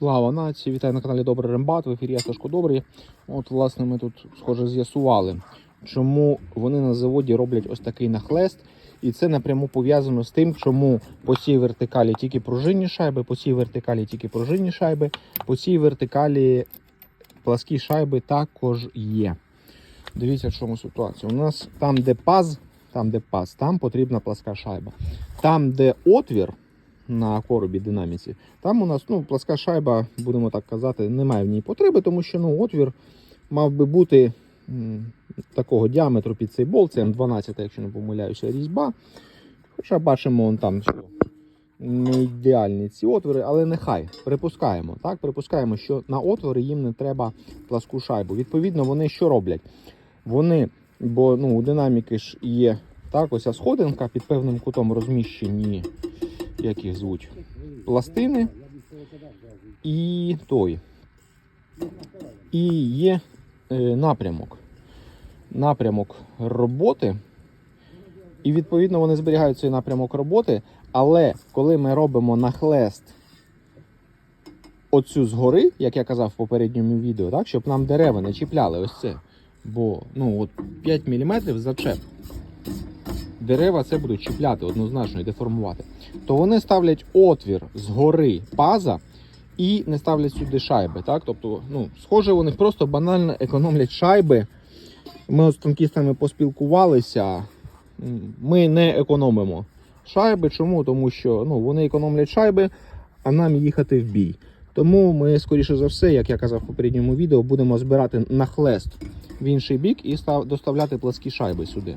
Слава нації! Вітаю на каналі Добрий Рембат. В ефірі я Сашко Добрий. От, власне, ми тут, схоже, з'ясували, чому вони на заводі роблять ось такий нахлест. І це напряму пов'язано з тим, чому по цій вертикалі тільки пружинні шайби, по цій вертикалі тільки пружинні шайби, по цій вертикалі пласкі шайби також є. Дивіться, в чому ситуація. У нас там, де паз, там, де паз, там потрібна пласка шайба. Там, де отвір на коробі динаміці, там у нас ну, пласка шайба, будемо так казати, немає в ній потреби, тому що ну, отвір мав би бути такого діаметру під цей болт, це М12, якщо не помиляюся, різьба. Хоча бачимо, вон там що не ідеальні ці отвори, але нехай припускаємо. Так, припускаємо, що на отвори їм не треба пласку шайбу. Відповідно, вони що роблять? Вони, бо ну, у динаміки ж є так, ось сходинка під певним кутом розміщені, як їх звуть, пластини і той. І є е, напрямок. Напрямок роботи. І відповідно вони зберігають цей напрямок роботи. Але коли ми робимо нахлест оцю згори, як я казав в попередньому відео, так, щоб нам дерева не чіпляли ось це. Бо ну, от 5 мм зачеп. Дерева це будуть чіпляти однозначно і деформувати. То вони ставлять отвір згори паза і не ставлять сюди шайби. Так? Тобто, ну, схоже, вони просто банально економлять шайби. Ми з танкістами поспілкувалися. Ми не економимо шайби. Чому? Тому що ну, вони економлять шайби, а нам їхати в бій. Тому ми, скоріше за все, як я казав в попередньому відео, будемо збирати нахлест в інший бік і став- доставляти пласкі шайби сюди.